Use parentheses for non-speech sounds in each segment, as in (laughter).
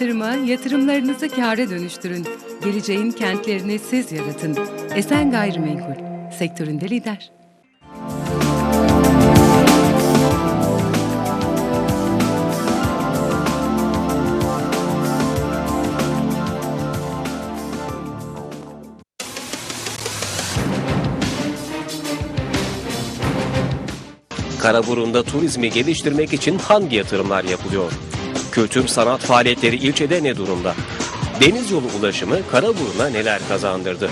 Yatırıma, yatırımlarınızı kâra dönüştürün. Geleceğin kentlerini siz yaratın. Esen Gayrimenkul, sektöründe lider. Karaburun'da turizmi geliştirmek için hangi yatırımlar yapılıyor? Kültür sanat faaliyetleri ilçede ne durumda? Deniz yolu ulaşımı Karaburun'a neler kazandırdı?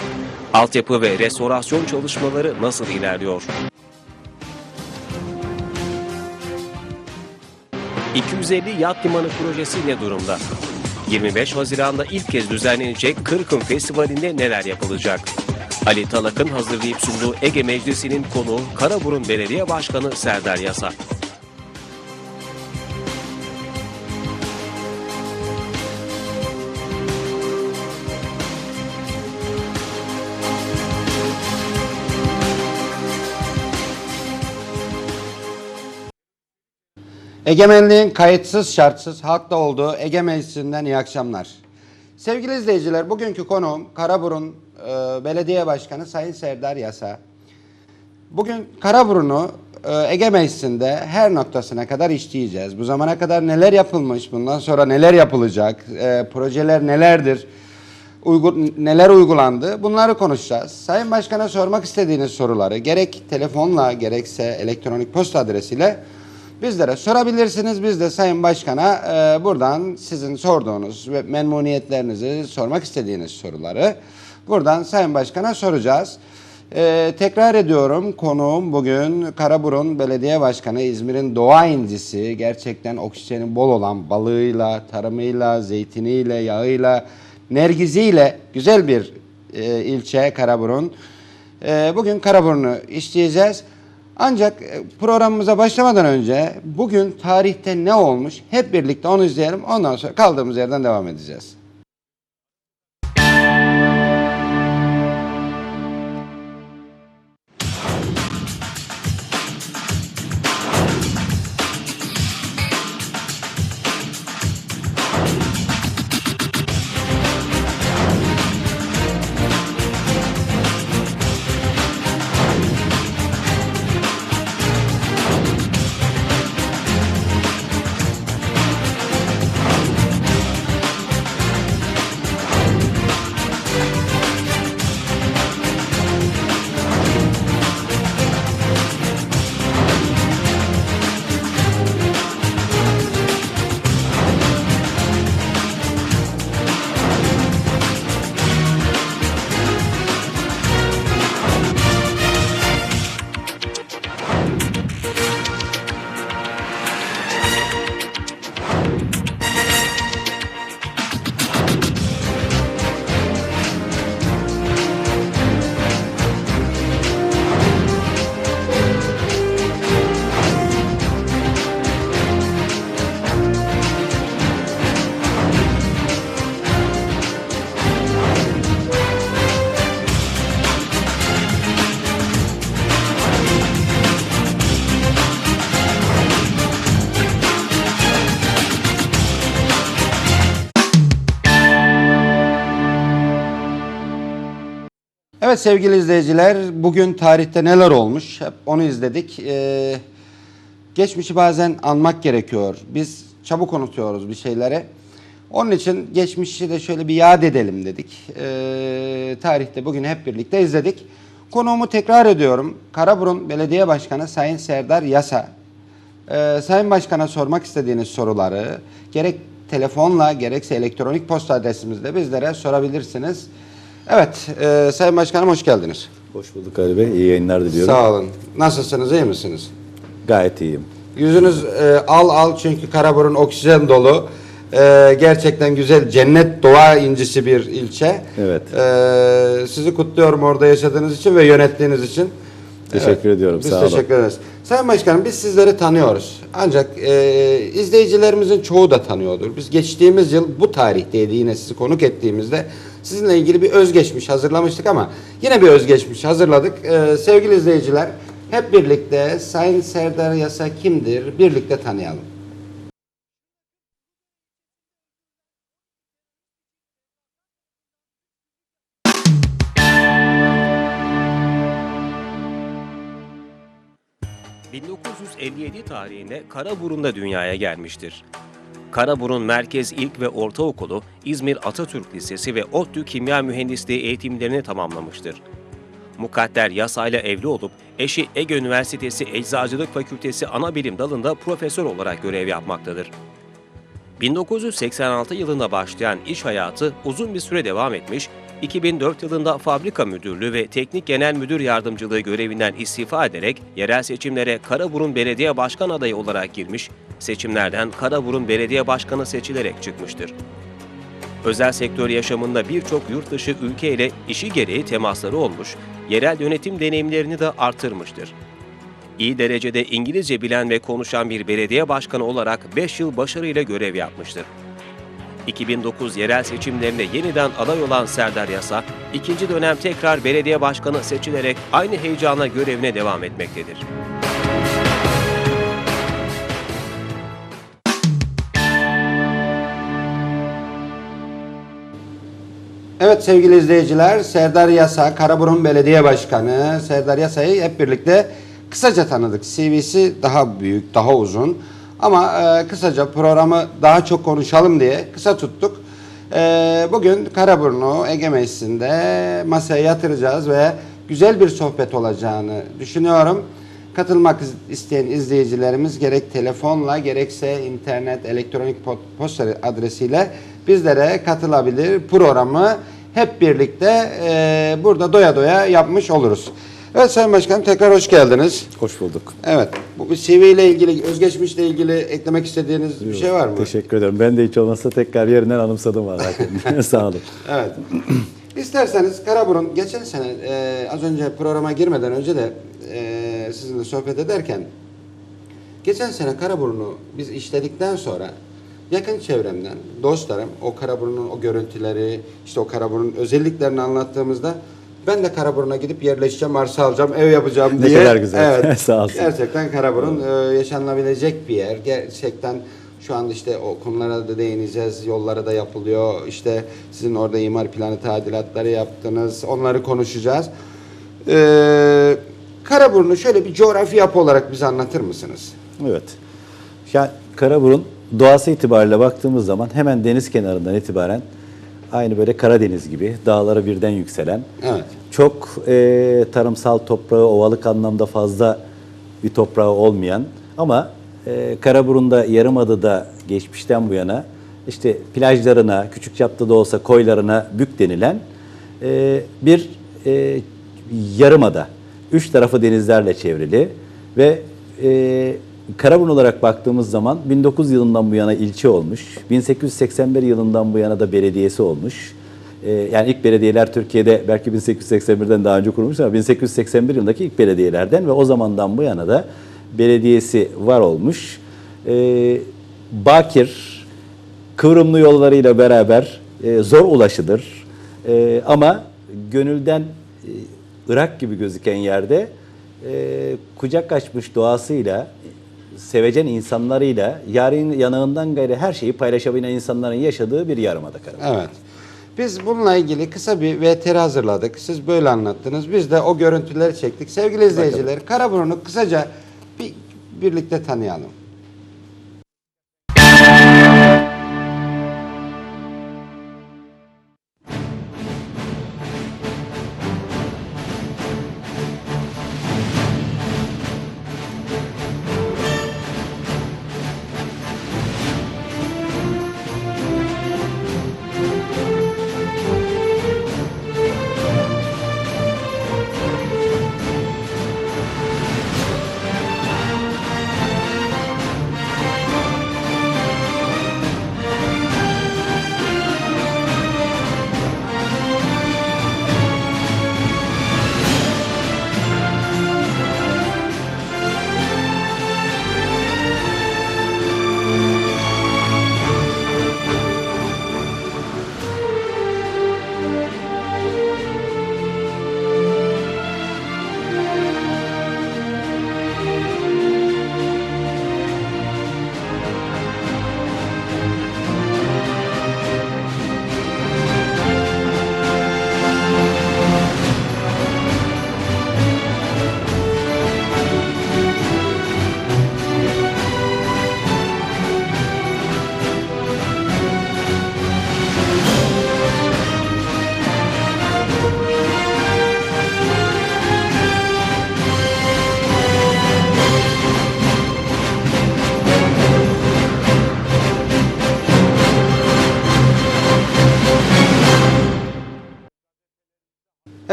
Altyapı ve restorasyon çalışmaları nasıl ilerliyor? 250 yat limanı projesi ne durumda? 25 Haziran'da ilk kez düzenlenecek Kırkım Festivali'nde neler yapılacak? Ali Talak'ın hazırlayıp sunduğu Ege Meclisi'nin konuğu Karaburun Belediye Başkanı Serdar Yasa. Egemenliğin kayıtsız şartsız halkta olduğu Ege Meclisi'nden iyi akşamlar. Sevgili izleyiciler bugünkü konuğum Karaburun e, Belediye Başkanı Sayın Serdar Yasa. Bugün Karaburun'u e, Ege Meclisi'nde her noktasına kadar işleyeceğiz. Bu zamana kadar neler yapılmış, bundan sonra neler yapılacak, e, projeler nelerdir, uygu- neler uygulandı bunları konuşacağız. Sayın Başkan'a sormak istediğiniz soruları gerek telefonla gerekse elektronik posta adresiyle bizlere sorabilirsiniz. Biz de Sayın Başkan'a e, buradan sizin sorduğunuz ve memnuniyetlerinizi sormak istediğiniz soruları buradan Sayın Başkan'a soracağız. E, tekrar ediyorum konuğum bugün Karaburun Belediye Başkanı İzmir'in doğa incisi gerçekten oksijeni bol olan balığıyla, tarımıyla, zeytiniyle, yağıyla, nergiziyle güzel bir e, ilçe Karaburun. E, bugün Karaburun'u işleyeceğiz. Ancak e, programımıza başlamadan önce bugün tarihte ne olmuş hep birlikte onu izleyelim. Ondan sonra kaldığımız yerden devam edeceğiz. Evet sevgili izleyiciler bugün tarihte neler olmuş hep onu izledik. Ee, geçmişi bazen anmak gerekiyor. Biz çabuk unutuyoruz bir şeyleri. Onun için geçmişi de şöyle bir yad edelim dedik. Ee, tarihte bugün hep birlikte izledik. Konuğumu tekrar ediyorum. Karaburun Belediye Başkanı Sayın Serdar Yasa. Ee, Sayın Başkan'a sormak istediğiniz soruları gerek telefonla gerekse elektronik posta adresimizde bizlere sorabilirsiniz. Evet, e, Sayın Başkanım hoş geldiniz. Hoş bulduk Ali Bey. İyi yayınlar diliyorum. Sağ olun. Nasılsınız, iyi misiniz? Gayet iyiyim. Yüzünüz e, al al çünkü Karaburun oksijen dolu. E, gerçekten güzel, cennet doğa incisi bir ilçe. Evet. E, sizi kutluyorum orada yaşadığınız için ve yönettiğiniz için. Teşekkür ediyorum, Biz sağ olun. teşekkür ederiz. Sayın Başkanım biz sizleri tanıyoruz. Ancak e, izleyicilerimizin çoğu da tanıyordur. Biz geçtiğimiz yıl bu tarihteydi yine sizi konuk ettiğimizde Sizinle ilgili bir özgeçmiş hazırlamıştık ama yine bir özgeçmiş hazırladık. Ee, sevgili izleyiciler hep birlikte Sayın Serdar Yasa kimdir birlikte tanıyalım. ...1957 tarihinde Karaburun'da dünyaya gelmiştir. Karaburun Merkez İlk ve Ortaokulu, İzmir Atatürk Lisesi ve ODTÜ Kimya Mühendisliği eğitimlerini tamamlamıştır. Mukadder yasayla evli olup eşi Ege Üniversitesi Eczacılık Fakültesi Anabilim Dalı'nda profesör olarak görev yapmaktadır. 1986 yılında başlayan iş hayatı uzun bir süre devam etmiş, 2004 yılında fabrika müdürlüğü ve teknik genel müdür yardımcılığı görevinden istifa ederek yerel seçimlere Karaburun Belediye Başkan adayı olarak girmiş, seçimlerden Karaburun Belediye Başkanı seçilerek çıkmıştır. Özel sektör yaşamında birçok yurt dışı ülkeyle işi gereği temasları olmuş, yerel yönetim deneyimlerini de artırmıştır. İyi derecede İngilizce bilen ve konuşan bir belediye başkanı olarak 5 yıl başarıyla görev yapmıştır. 2009 yerel seçimlerinde yeniden aday olan Serdar Yasa, ikinci dönem tekrar belediye başkanı seçilerek aynı heyecanla görevine devam etmektedir. Evet sevgili izleyiciler, Serdar Yasa, Karaburun Belediye Başkanı Serdar Yasa'yı hep birlikte kısaca tanıdık. CV'si daha büyük, daha uzun. Ama e, kısaca programı daha çok konuşalım diye kısa tuttuk. E, bugün Karaburun'u Ege Meclisi'nde masaya yatıracağız ve güzel bir sohbet olacağını düşünüyorum. Katılmak isteyen izleyicilerimiz gerek telefonla gerekse internet, elektronik po- posta adresiyle bizlere katılabilir. Programı hep birlikte e, burada doya doya yapmış oluruz. Evet Sayın Başkanım tekrar hoş geldiniz. Hoş bulduk. Evet, bu bir CV ile ilgili, özgeçmişle ilgili eklemek istediğiniz bir şey var mı? Teşekkür ederim. Ben de hiç olmazsa tekrar yerinden anımsadım zaten. Sağ olun. Evet. İsterseniz Karaburun geçen sene e, az önce programa girmeden önce de e, sizinle sohbet ederken geçen sene Karaburun'u biz işledikten sonra yakın çevremden dostlarım o Karaburun'un o görüntüleri işte o Karaburun'un özelliklerini anlattığımızda ben de Karaburun'a gidip yerleşeceğim, arsa alacağım, ev yapacağım Ne diye. kadar güzel. Evet. (laughs) Sağ olsun. Gerçekten Karaburun e, yaşanılabilecek bir yer. Gerçekten şu anda işte o konulara da değineceğiz. Yolları da yapılıyor. İşte sizin orada imar planı tadilatları yaptınız. Onları konuşacağız. Ee, Karaburun'u şöyle bir coğrafi yapı olarak bize anlatır mısınız? Evet. Ya Karaburun doğası itibariyle baktığımız zaman hemen deniz kenarından itibaren aynı böyle Karadeniz gibi dağlara birden yükselen Evet. çok e, tarımsal toprağı ovalık anlamda fazla bir toprağı olmayan ama e, Karaburun'da Yarımada'da geçmişten bu yana işte plajlarına küçük çapta da olsa koylarına bük denilen e, bir e, yarımada. Üç tarafı denizlerle çevrili ve e, Karaburun olarak baktığımız zaman 1900 yılından bu yana ilçe olmuş. 1881 yılından bu yana da belediyesi olmuş. Ee, yani ilk belediyeler Türkiye'de belki 1881'den daha önce kurulmuş ama 1881 yılındaki ilk belediyelerden ve o zamandan bu yana da belediyesi var olmuş. Ee, Bakir, kıvrımlı yollarıyla beraber e, zor ulaşılır. E, ama gönülden e, Irak gibi gözüken yerde e, kucak açmış doğasıyla, sevecen insanlarıyla, yarın yanağından gayrı her şeyi paylaşabilen insanların yaşadığı bir yarımada Karabağ. Evet. Biz bununla ilgili kısa bir VTR hazırladık. Siz böyle anlattınız. Biz de o görüntüleri çektik. Sevgili izleyiciler, Karaburun'u kısaca bir birlikte tanıyalım.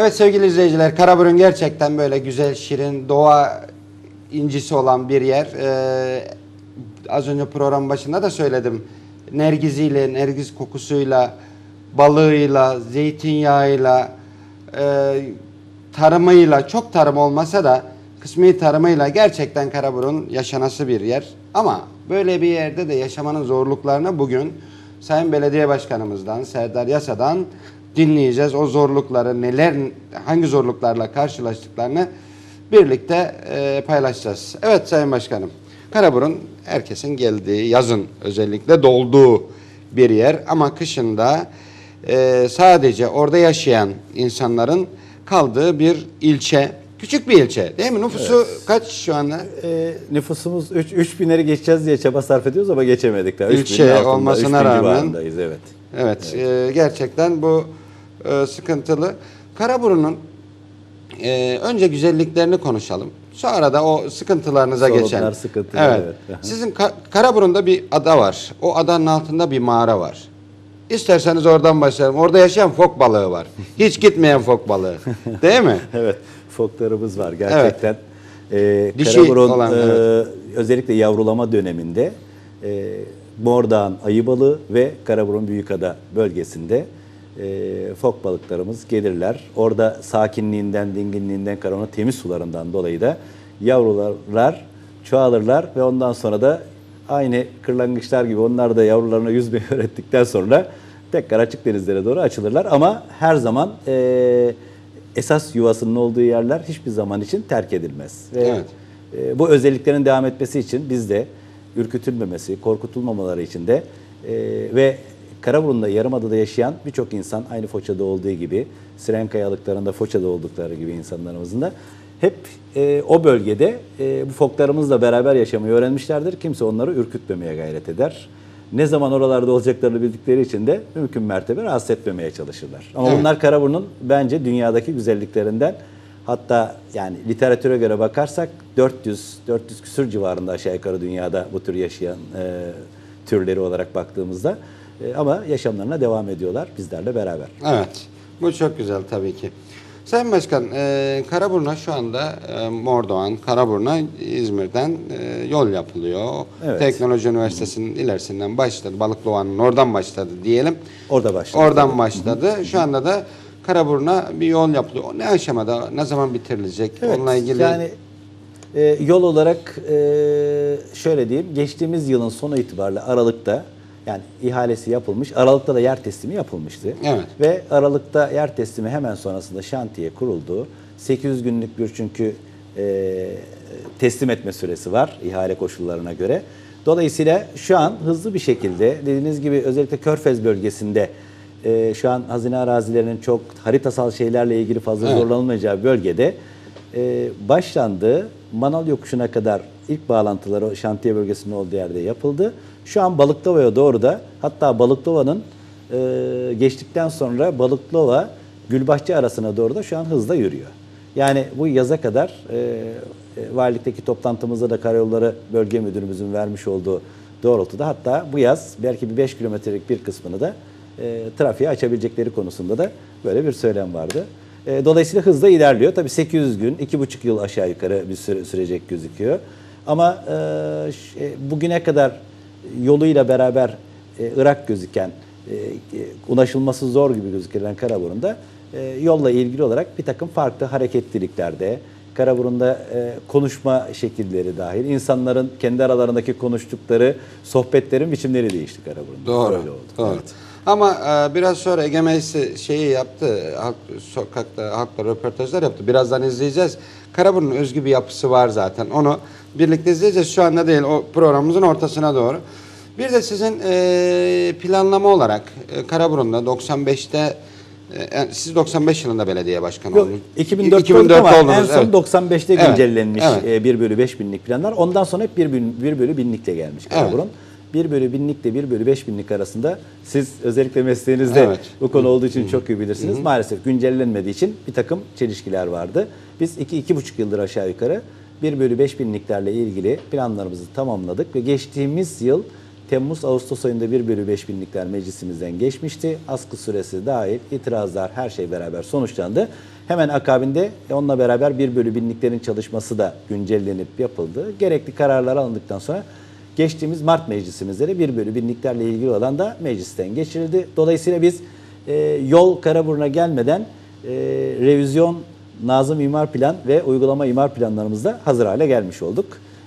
Evet sevgili izleyiciler, Karaburun gerçekten böyle güzel, şirin, doğa incisi olan bir yer. Ee, az önce program başında da söyledim. Nergiziyle, nergiz kokusuyla, balığıyla, zeytinyağıyla, e, tarımıyla, çok tarım olmasa da kısmi tarımıyla gerçekten Karaburun yaşanası bir yer. Ama böyle bir yerde de yaşamanın zorluklarını bugün Sayın Belediye Başkanımızdan, Serdar Yasa'dan dinleyeceğiz. O zorlukları neler, hangi zorluklarla karşılaştıklarını birlikte e, paylaşacağız. Evet Sayın Başkanım, Karaburun herkesin geldiği, yazın özellikle dolduğu bir yer ama kışında e, sadece orada yaşayan insanların kaldığı bir ilçe. Küçük bir ilçe değil mi? Nüfusu kaç şu anda? E, nüfusumuz 3 3000'leri geçeceğiz diye çaba sarf ediyoruz ama geçemedik daha. Ilçe 3000'in altında, olmasına 3000 rağmen- civarındayız, evet. Evet, e, gerçekten bu e, sıkıntılı. Karaburun'un e, önce güzelliklerini konuşalım. Sonra da o sıkıntılarınıza Sorunlar, geçelim. sıkıntılar, evet. evet. Sizin Ka- Karaburun'da bir ada var. O adanın altında bir mağara var. İsterseniz oradan başlayalım. Orada yaşayan fok balığı var. Hiç gitmeyen fok balığı. Değil mi? (laughs) Evet, foklarımız var gerçekten. Ee, Dişi Karaburun olan, e, evet. özellikle yavrulama döneminde e, Mordağ'ın ayı balığı ve Karaburun Büyükada bölgesinde e, fok balıklarımız gelirler. Orada sakinliğinden, dinginliğinden, Karaburun'un temiz sularından dolayı da yavrular çoğalırlar ve ondan sonra da aynı kırlangıçlar gibi onlar da yavrularına yüzmeyi (laughs) öğrettikten sonra tekrar açık denizlere doğru açılırlar. Ama her zaman e, esas yuvasının olduğu yerler hiçbir zaman için terk edilmez. Ve Evet. e, bu özelliklerin devam etmesi için biz de ürkütülmemesi, korkutulmamaları için de e, ve Karaburun'da Yarımada'da yaşayan birçok insan aynı Foça'da olduğu gibi, Siren Kayalıkları'nda Foça'da oldukları gibi insanlarımızın da hep e, o bölgede e, bu foklarımızla beraber yaşamayı öğrenmişlerdir. Kimse onları ürkütmemeye gayret eder. Ne zaman oralarda olacaklarını bildikleri için de mümkün mertebe rahatsız etmemeye çalışırlar. Ama Evet. bunlar Karaburun'un bence dünyadaki güzelliklerinden Hatta yani literatüre göre bakarsak 400 400 küsür civarında aşağı yukarı dünyada bu tür yaşayan e, türleri olarak baktığımızda E, ama yaşamlarına devam ediyorlar bizlerle beraber. Evet. Bu çok güzel tabii ki. Sayın Başkan, e, Karaburun'a şu anda e, Mordoğan, Karaburun'a İzmir'den e, yol yapılıyor. Evet. Teknoloji Üniversitesi'nin ilerisinden başladı. Balıklıova'nın oradan başladı diyelim. Orada başladı. Oradan başladı. Şu anda da Karaburun'a bir yol yapılıyor. O ne aşamada, ne zaman bitirilecek? Evet, Onunla ilgili yani e, yol olarak e, şöyle diyeyim geçtiğimiz yılın sonu itibariyle Aralık'ta yani ihalesi yapılmış. Aralık'ta da yer teslimi yapılmıştı. Evet. Ve Aralık'ta yer teslimi hemen sonrasında şantiye kuruldu. 800 günlük bir çünkü e, teslim etme süresi var ihale koşullarına göre. Dolayısıyla şu an hızlı bir şekilde dediğiniz gibi özellikle Körfez bölgesinde e, şu an hazine arazilerinin çok haritasal şeylerle ilgili fazla Evet. zorlanılmayacağı bölgede e, başlandı. Manal yokuşuna kadar ilk bağlantıları o şantiye bölgesinin olduğu yerde yapıldı. Şu an Balıklıova'ya doğru da hatta Balıklıova'nın e, geçtikten sonra Balıklıova Gülbahçe arasına doğru da şu an hızla yürüyor. Yani bu yaza kadar e, e, valilikteki toplantımızda da Karayolları Bölge Müdürümüzün vermiş olduğu doğrultuda hatta bu yaz belki bir 5 kilometrelik bir kısmını da e, trafiğe açabilecekleri konusunda da böyle bir söylem vardı. E, dolayısıyla hızla ilerliyor. Tabii 800 gün, 2,5 yıl aşağı yukarı bir süre sürecek gözüküyor. Ama e, e, bugüne kadar yoluyla beraber e, Irak gözüken, e, e, ulaşılması zor gibi gözükülen Karaburun'da e, yolla ilgili olarak bir takım farklı hareketliliklerde, Karaburun'da e, konuşma şekilleri dahil, insanların kendi aralarındaki konuştukları sohbetlerin biçimleri değişti Karaburun'da. Doğru. Öyle oldu. Doğru. Evet. Ama e, biraz sonra Ege Meclisi şeyi yaptı. Halk, sokakta halkla röportajlar yaptı. Birazdan izleyeceğiz. Karaburun'un özgü bir yapısı var zaten. Onu birlikte izleyeceğiz. Şu anda değil. O programımızın ortasına doğru. Bir de sizin e, planlama olarak e, Karaburun'da 95'te e, siz 95 yılında belediye başkanı Yok, oldunuz. 2004, 2004'te olduk ama en oldunuz, son evet. 95'te Evet, güncellenmiş evet. e, 1 bölü 5 binlik planlar. Ondan sonra hep 1 bölü, 1 bölü binlikle gelmiş Karaburun. 1 bölü binlikle 1 bölü 5 binlik arasında siz özellikle mesleğinizde Evet. bu konu olduğu için çok iyi bilirsiniz. Maalesef güncellenmediği için bir takım çelişkiler vardı. Biz 2-2,5 yıldır aşağı yukarı 1 bölü 5 binliklerle ilgili planlarımızı tamamladık ve geçtiğimiz yıl Temmuz-Ağustos ayında 1 bölü 5 binlikler meclisimizden geçmişti. Askı süresi dahil itirazlar her şey beraber sonuçlandı. Hemen akabinde onunla beraber 1 bölü binliklerin çalışması da güncellenip yapıldı. Gerekli kararlar alındıktan sonra geçtiğimiz Mart meclisimizde de 1 bölü binliklerle ilgili olan da meclisten geçirildi. Dolayısıyla biz e, yol Karaburun'a gelmeden e, revizyon, nazım imar plan ve uygulama imar planlarımızda hazır hale gelmiş olduk.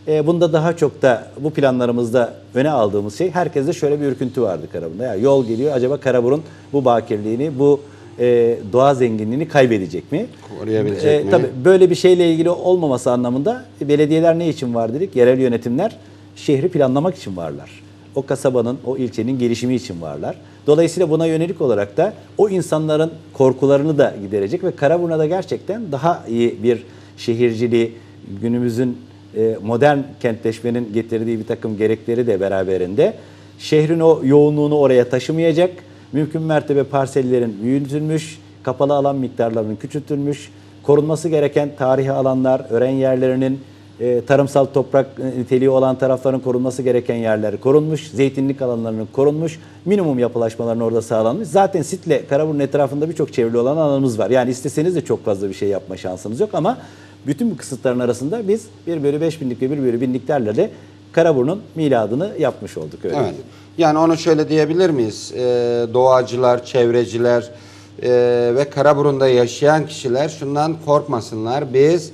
E, bunda daha çok da bu planlarımızda öne aldığımız şey herkeste şöyle bir ürküntü vardı Karaburun'da. Ya yol geliyor acaba Karaburun bu bakirliğini, bu e, doğa zenginliğini kaybedecek mi? Koruyabilecek mi? Tabii böyle bir şeyle ilgili olmaması anlamında belediyeler ne için var dedik? Yerel yönetimler şehri planlamak için varlar. O kasabanın, o ilçenin gelişimi için varlar. Dolayısıyla buna yönelik olarak da o insanların korkularını da giderecek ve Karaburun'a da gerçekten daha iyi bir şehirciliği, günümüzün e, modern kentleşmenin getirdiği bir takım gerekleri de beraberinde şehrin o yoğunluğunu oraya taşımayacak, mümkün mertebe parsellerin büyütülmüş, kapalı alan miktarlarının küçültülmüş, korunması gereken tarihi alanlar, öğren yerlerinin, e, tarımsal toprak e, niteliği olan tarafların korunması gereken yerler korunmuş, zeytinlik alanlarının korunmuş, minimum yapılaşmaların orada sağlanmış. Zaten Sitle, Karaburun etrafında birçok çevrili olan alanımız var. Yani isteseniz de çok fazla bir şey yapma şansınız yok ama bütün bu kısıtların arasında biz 1 bölü 5 binlik ve 1 bölü binliklerle de Karaburun'un miladını yapmış olduk öyle. Evet. Yani onu şöyle diyebilir miyiz? Ee, doğacılar, çevreciler e, ve Karaburun'da yaşayan kişiler şundan korkmasınlar. Biz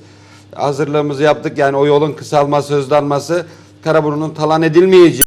hazırlığımızı yaptık. Yani o yolun kısalması, hızlanması Karaburun'un talan edilmeyeceği